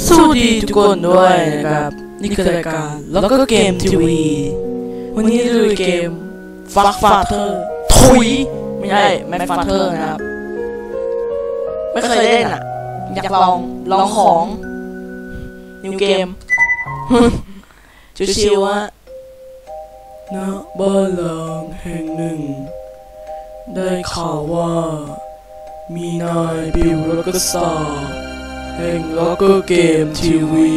สวัสดีทุกคนด้วยนะครับ นี่คือรายการแล้วก็เกมทีวีวันนี้ดูเกมฟักฟาเธอร์ทุยไม่ใช่แม็กฟาเธอร์นะครับ ไม่เคยเล่นอะ อยากลองลองของนิวเกมชิวๆอะณบ้านหล้างแห่งหนึ่ง ได้ข่าวว่า มีนายบิวแล้วก็สา แห่งล็อกเกอร์เกมทีวี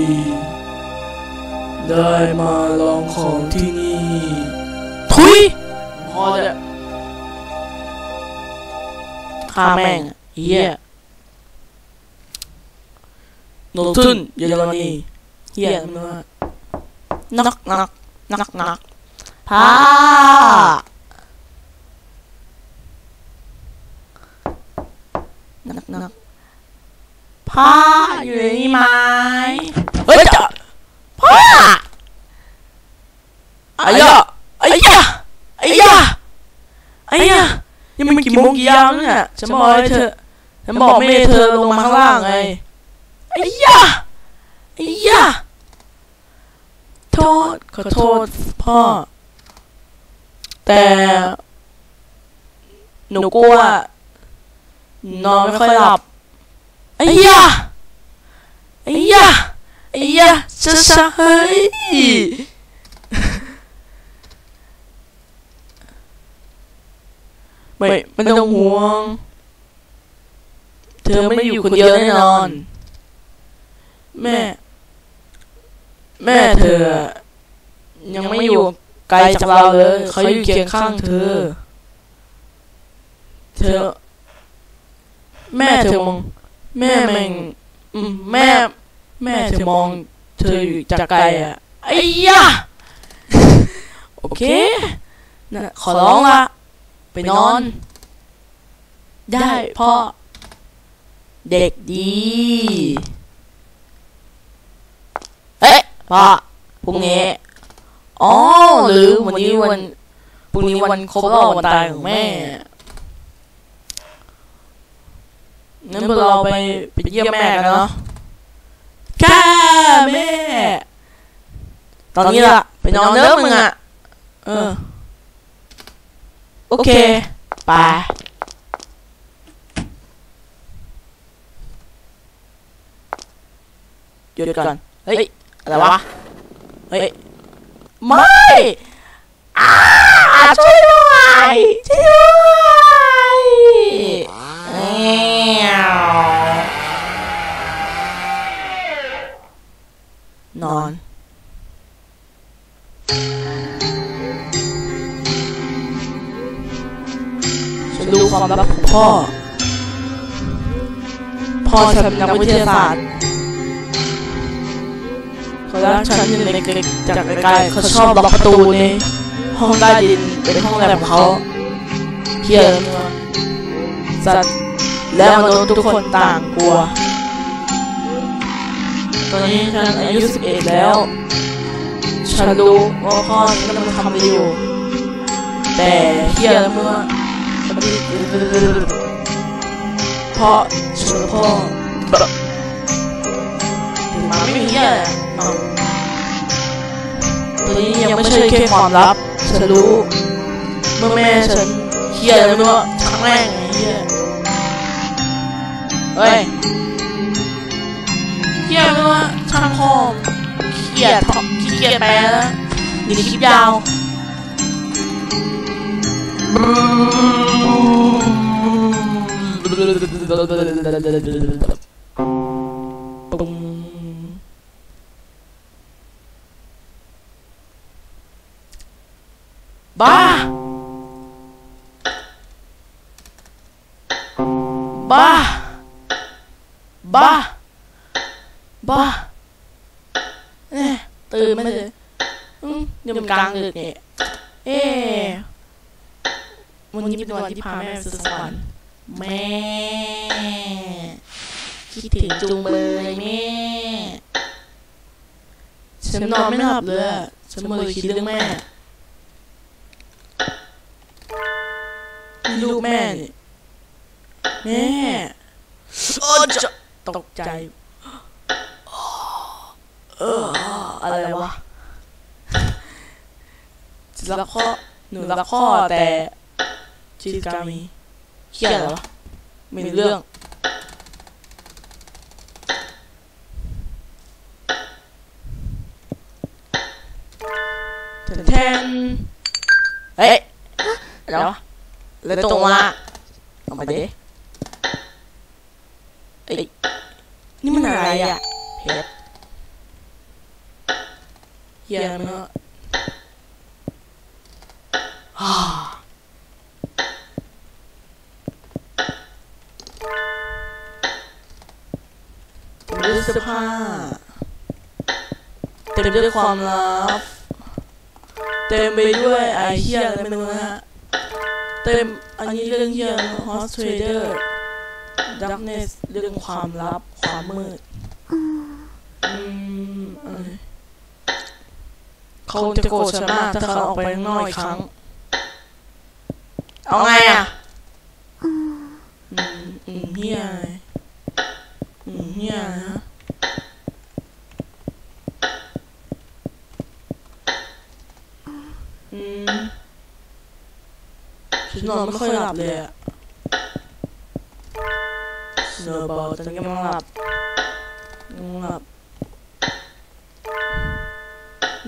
ได้มาลองของที่นี่ ทุยพอจะฆ่าแม่งอะเฮียโนทุนเยอรมนีเฮียมันว่านักนักนักนักพานักนัก พ่ออยู่ในนี้ไหมเฮ้ยจ้ะพ่อไอ้ยะไอ้ยะไอ้ยะไอ้ยะยังไม่กี่โมงกี่ยามเนี่ยฉันบอกให้เธอฉันบอกไม่ให้เธอลงมาข้างล่างไงไอ้ยะไอ้ยะโทษขอโทษพ่อ แต่ หนูกลัว นอนไม่ค่อยหลับ ไอ้ยะไอ้ยะไอ้ยะจะสะเฮ้ยไม่ไม่ต้องห่วง เธอไม่ได้อยู่คนเดียวแน่นอน แม่ แม่เธอ ยังไม่อยู่ไกลจากเราเลย เขาอยู่เคียงข้างเธอ เธอ แม่เธอมอง แม่แม่งแม่ แม่เธอมอง เธออยู่จากไกลอะไอ้ยะโอเคนะขอร้องละไปนอน ได้พ่อ เด็กดี เอ๊ะพ่อพรุ่งนี้อ๋อหรือวันนี้วันพรุ่งนี้วันครบรอบวันตายของแม่ งั้นพวกเราไปไปเยี่ยมแม่กันเนาะค่ะแม่ ตอนนี้ล่ะ ไปนอนเด้อมึงอะ เออ โอเค ไปหยุดก่อน เฮ้ย อะไรวะ เฮ้ย ไม่อาช่วยด้วยช่วยด้วย นอน ฉันรู้ความลับของพ่อ พ่อฉันเป็นนักวิทยาศาสตร์เขาล้างฉันอยู่ในเกจากไกลๆเขาชอบล็อกประตูในห้องใต้ดินเป็นห้องแลบของเขาเฮียนสัตว์และมนุษย์ทุกคนต่างกลัว ตอนนี้ฉันอายุ 11 แล้ว ฉันรู้ว่าพ่อฉันกำลังทำอะไรอยู่ แต่เฮียเมื่อพ่อฉันพ่อถึงมาไม่มีเฮียเนาะตอนนี้ยังไม่ใช่แค่ความลับ ฉันรู้ เมื่อแม่ฉันเฮียแล้วเมื่อครั้งแรกไงเฮียเฮ้ย เฮียเมื่อช่างพ่อเขียดขี้เกียจแปลแล้วนี่คลิปยาวบ้า บ้า บ้า บ้าเอ๊ะตื่นมาเลยอืมเดี๋ยวมันกลางดึกเนี่ยเอ๊ะวันนี้เป็นวันที่พาแม่ไปสู่สวรรค์แม่คิดถึงจุงเบยแม่ฉันนอนไม่หลับเลยอะฉันมาเลยคิดเรื่องแม่นี่ลูกแม่นี่แม่โอ้จะตกใจโอ้ เอออะไรวะจะรักข้อหนูรักข้อแต่ชิสกามีเขียอะไรวะไม่รู้เรื่องแทนแทนเฮ้ยเดี๋ยวเลยตรงมาลงไปดิเอ้ยนี่มันอะไรอะเพชร เหี้ยมันก็ฮ่าเต็มด้วยเสื้อผ้าเต็มด้วยความลับ เต็มไปด้วยไอเฮียอะไรไม่รู้นะฮะ เต็มอันนี้เรื่องเฮียฮอสเทรเดอร์ดักเนสเรื่องความลับ ความมืด อืมอะไร เขาจะโกรธฉันมากถ้าเขาออกไปข้างนอกอีกครั้ง เอาไงอะอืมอืมเฮียอะไรอืมเฮียนะอืมฉันนอนไม่ค่อยหลับเลยอะสโนว์บอลตอนนี้กำลังหลับกำลังหลับ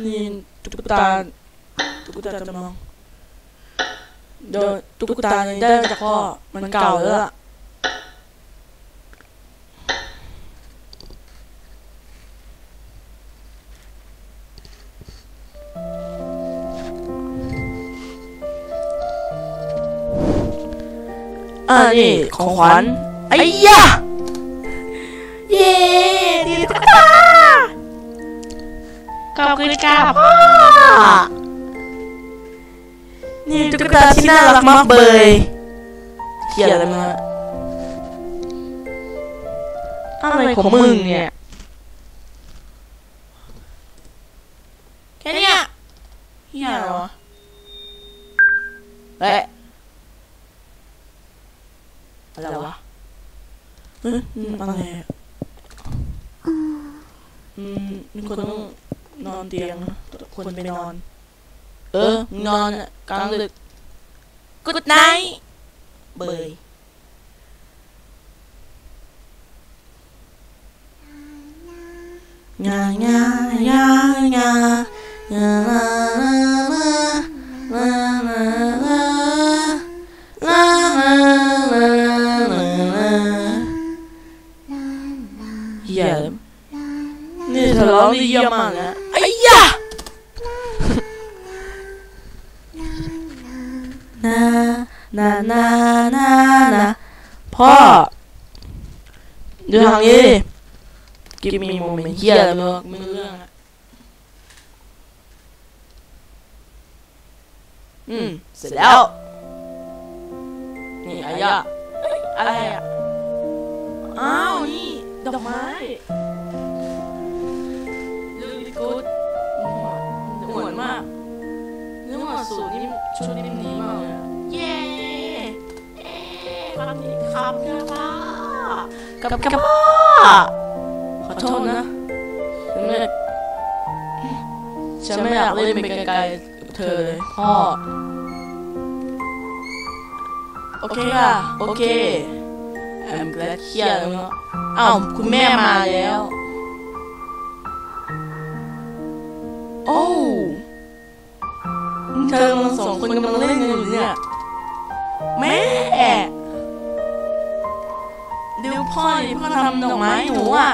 นี่ ตุ๊กตาตุ๊กตาจำลองโดนตุ๊กตานี้ได้มาจากพ่อมันเก่าแล้วล่ะอ่านี่ของขวัญไอ้ยะเย้ดีตุ๊กตา ขอบคุณครับพ่อนี่ตุ๊กตาที่น่ารักมากเบยเขียนอะไรมาอะไรของมึงเนี่ยแค่เนี้ยเฮียเหรอเอ๊ะอะไรวะเฮ้ยอืมอะไรอะอืมมีคนต้อง นอนเตียงควรไปนอน เออนอนกลางดึกกูดไนท์เบยงางางางางางางาเยี่ยมนี่เธอร้องดีเยี่ยมมากนะ นานานานาพ่อดูทางนี้ดิกิมมีโมเมนต์เฮียอะไรไม่รู้ไม่รู้เรื่องอะอืม เสร็จแล้ว นี่อายะเอ้ยอะไรอะอ้าว นี่ดอกไม้ลูกกูดหวานมากเนื้อหวานสูตรนี่ชุดนิ่มนี้มากเลยอะเย้เอ๊ะ ครับนี่ครับครับพ่อกับกับพ่อขอโทษนะฉันไม่ฉันไม่อยากเล่นไปไกลๆกับเธอเลยพ่อโอเคค่ะโอเค I'm glad เฮียแล้วเนาะอ้าวคุณแม่มาแล้ว โอ้เธอมันสองคนกำลังเล่นกันอยู่เนี่ยแม่ พ่อดิพ่อทำดอกไม้หนูอะ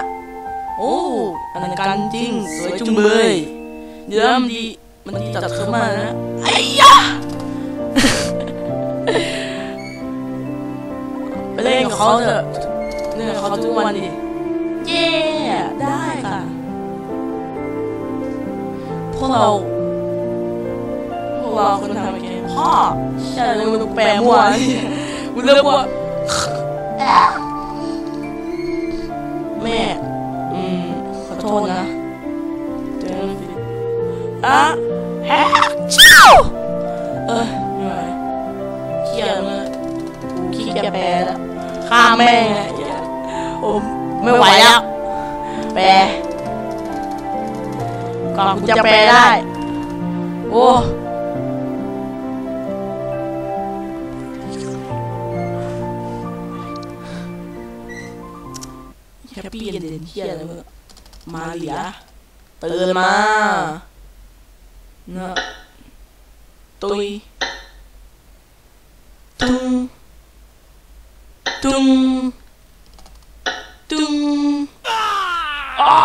โอ้อลังการจริง สวยจุงเบยเดี๋ยวมันดี มันดีจัดขึ้นมานะไอ้ยะไปเล่นกับเขาเถอะเล่นกับเขาทุกวันดิเย้ได้ค่ะ พวกเราพวกเราคนทำเกมพ่อใช่เลยมันแปลมั่วมันเริ่มว่า ขอโทษนะเจอกันสิอะแฮะเจ้าเออไม่ไหวเครียดเลยกูขี้เกียจแปลแล้วฆ่าแม่งไงโอ้ไม่ไหวแล้วแปลว่ากูจะแปลได้ โอ้แฮปปี้เย็นเด่นเที่ยอะไร มึงอะมาเหลียตื่นมาเนอะตุยตุ้งตุ้งตุ้งอ้า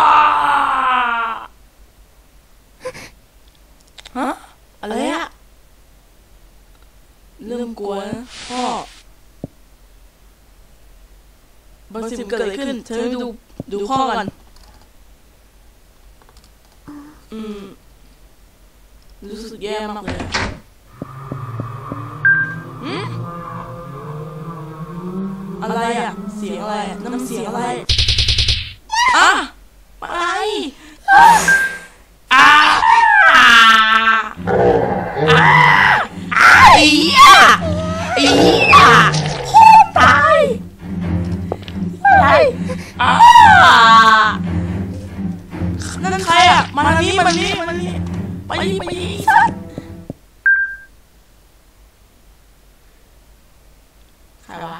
ฮะอะไรอะเริ่มกลัวนะพ่อบางสิ่งเกิดอะไรขึ้น เธอดูดูพ่อก่อน อืม รู้สึกแย่มากเลยอะหืมอะไรอะเสียงอะไรอะน้ำเสียงอะไรอะอะไรอะอ่าอ่าไอ้เหี้ยไอ้เหี้ยพ่อตายตายอ่านั่นใครอะมาทางนี้มาทางนี้มาทางนี้ ไปไปสัสใครวะ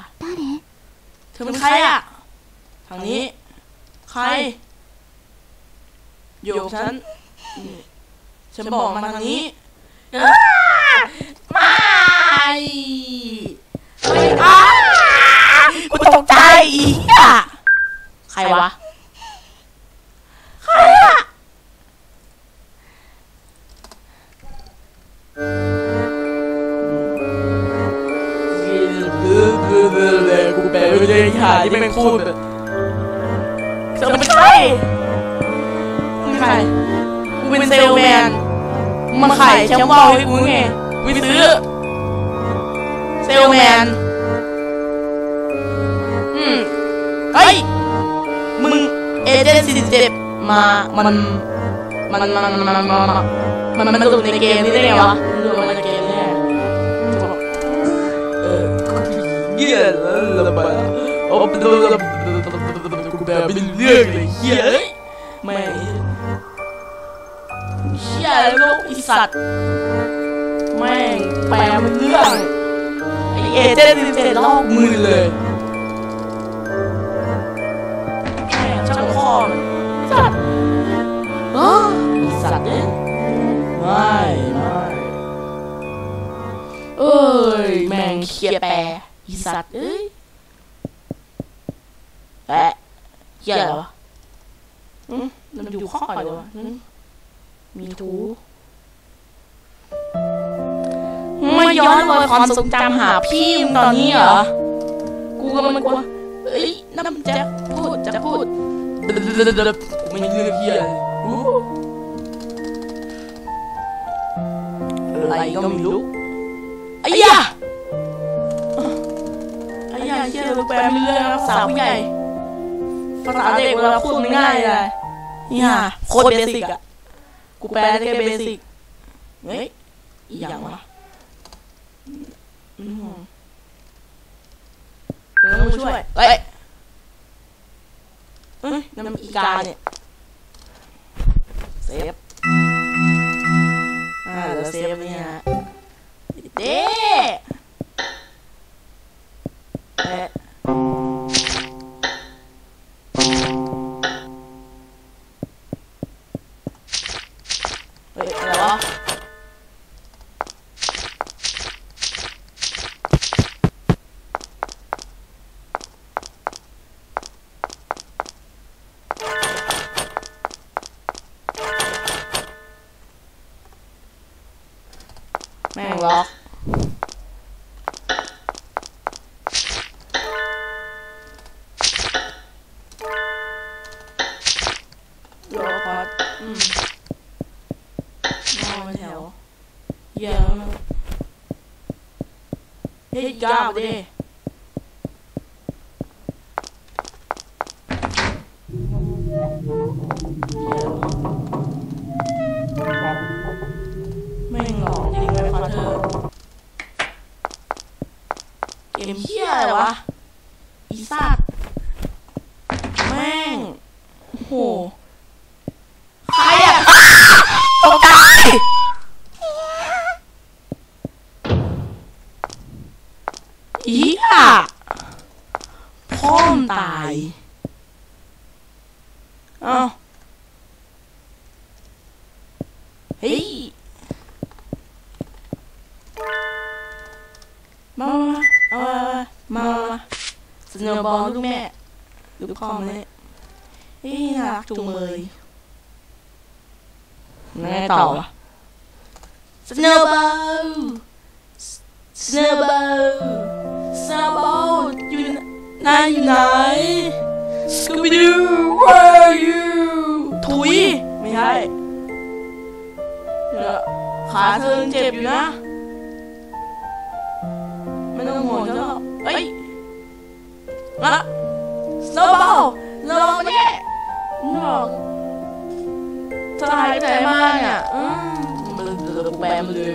เธอเป็นใครอะทางนี้ ใคร อยู่กับฉัน ฉันบอกมาทางนี้อ้าไม่ไม่อ้ากูตกใจอีกอะใครวะ ใครอะ หาที่แม่งพูดแบบเธอเป็นใครมึงใครกูเป็นเซลแมนมาขายแชมป์ว่าวให้กูไงกูไปซื้อเซลแมนอืมเฮ้ย มึงเอเจนต์สี่สิบเจ็ดมา มัน มัน มัน มัน มัน มัน มันมันหลุดในเกมนี้ได้ไงวะมันหลุดมาในเกม โอ้กูแบบเป็นเรื่องเลยเหี้ยเอ้ยแม่เหี้ยแล้วลูกอีสัตว์แม่งแปลมันเรื่องไอเอเจนต์สี่สิบเจ็ดลอกมือเลยแม่งช่างข้อมันสัตว์อ๋ออีสัตว์เนี่ยไม่ไม่เอ้ยแม่งเขียแปรอีสัตว์เอ้ย แปะเขียอะไรวะอืมมันอยู่ข้อเลยวะอืมมีทูไม่ย้อนรอยความทรงจำหาพี่มึงตอนนี้เหรอ กูก็มันกลัวเอ้ยน้ำจะพูดจะพูดกูไม่เลือกเฮียเลยอู้อะไรก็ไม่รู้ไอ้ยะไอ้ยะเฮียเราแปลไม่เรื่องภาษาผู้ใหญ่ ภาษาเด็กเวลาพูดมันง่ายเลยเนี่ยโคตรเบสิกอะกูแปลได้แค่เบสิกเฮ้ยอีหยังวะอืมเดี๋ยวมาช่วยเฮ้ยเอ้ยนั่นมันอีกาเนี่ยเซฟอ่าเดี๋ยวเซฟนี่ฮะเด้เอ๊ะ ล็อกพอดอืมนอนแถวเหี้ยอะเฮ้ยก้าวดิแม่งหลอกจริงเลยพอเธอเกมเหี้ยอะไรวะอีสัตว์แม่ง โอ้โห ใครอะ อีอะพ่อม นตายเอ้าเฮ้ยมา มาเอามามาสโนว์บอลลูกแม่ลูกพ่อมาเลยเฮ้ยน่ารักจุงเลยยังไงต่อวะสโนว์บอลสโนว์บอลสโนว์บอล นายอยู่ไหน Scooby Doo where are you ถุย ไม่ใช่เดี๋ยวขาเธอยังเจ็บอยู่นะ ไม่ต้องห่วงฉันหรอกเอ้ยมาสโนว์บอลสโนว์บอลมาเนี่ยนอกเธอหายไปไหนมาเนี่ยอืมแบมเลย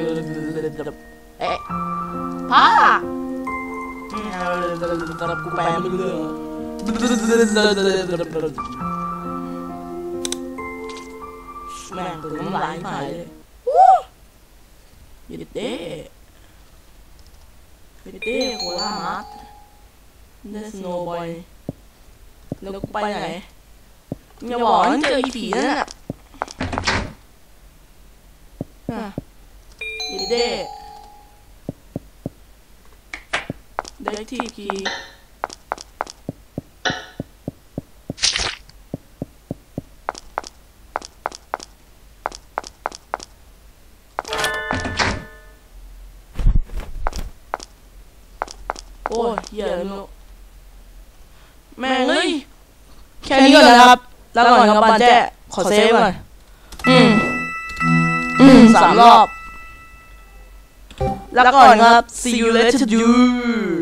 เอ๊ะพ่อ อืมกูแบมเลยแม่งตัวน้ำลายหายเลยวู้ยดเด้ Vete, rola mat. Det er snowboy. แล้วกูไปไหนอย่าบอกว่าเจออีผีนั่นน่ะอะเด้เด็ กที่กีโอ้ยเหี้ยอะลูกแม่งเอ้ยแค่นี้ก่อนนะครับ แล้วก่อนครับบานแจ้ขอเซฟก่อนอืม อืมสามรอบ แล้วก่อนครับ see you later dude